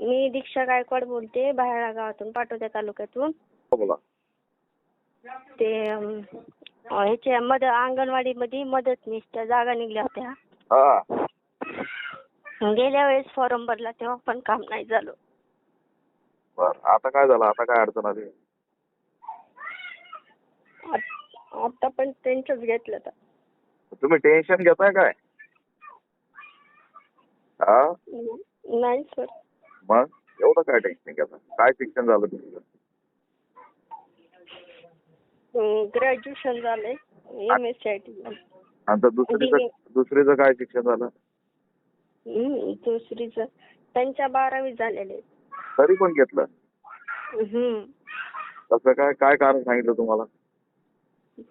मी दीक्षा गायकवाड बोलते बाहेर गावातून पाटोद्या तालुक्यातून. बोला. ते अं, ह्याच्या मद अंगणवाडीमध्ये मदतनीसच्या जागा निघल्या होत्या. हा. गेल्या वेळेस फॉर्म भरला तेव्हा पण काम नाही झालं. बर आता काय झालं? आता काय अडचण आली? आत- आता पण त्यांचंच घेतलं तर तुम्ही टेन्शन घेताय काय? हा? नाही सर मग एवढं काय टेन्शन घेता? काय शिक्षण झालं तुमचं? ग्रॅज्युएशन झालंय M S C I T आणि तर दुसरीचं. दुसरीचं काय शिक्षण झालं? दुसरीच. त्यांच्या बारावी झालेले. तरी पण घेतलं? हम्म. तसं काय काय कारण सांगितलं तुम्हाला?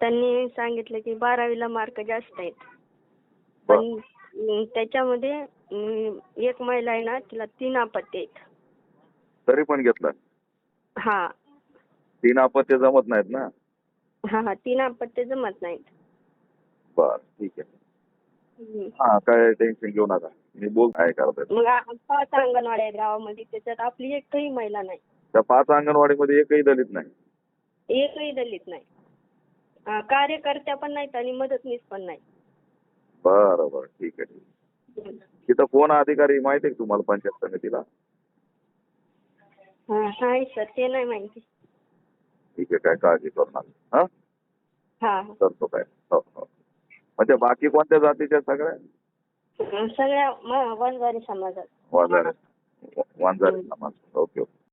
त्यांनी सांगितलं की बारावीला मार्क जास्त आहेत. पण अं, त्याच्यामध्ये एक महिला आहे ना तिला तीन अपत्य आहेत. तरी पण घेतलं हा. तीन अपत्य जमत नाहीत ना? हा हा तीन अपत्य जमत नाहीत. बर ठीक आहे. हम्म. हा काय टेन्शन घेऊ नका. मी बोल काय करताय मग आ- पाच अंगणवाड्या आहेत गावामध्ये त्याच्यात आपली एकही महिला नाही. त्या पाच अंगणवाडीमध्ये एकही दलित नाही? एकही दलित नाही. कार्यकर्त्या पण नाहीत आणि मदतनीस पण नाही. बरं बरं ठीक आहे ठीक आहे. तिथं कोण अधिकारी माहिती आहे का तुम्हाला पंचायत समितीला? हा, नाही सर ते नाही माहिती. ठीक आहे काय काळजी करू नका हा? हा. करतो काय? हो हो. म्हणजे बाकी कोणत्या जातीच्या सगळ्या? सगळ्या म- वंजारी समाजात. वांजारे वांजारे समाज. Okay okay.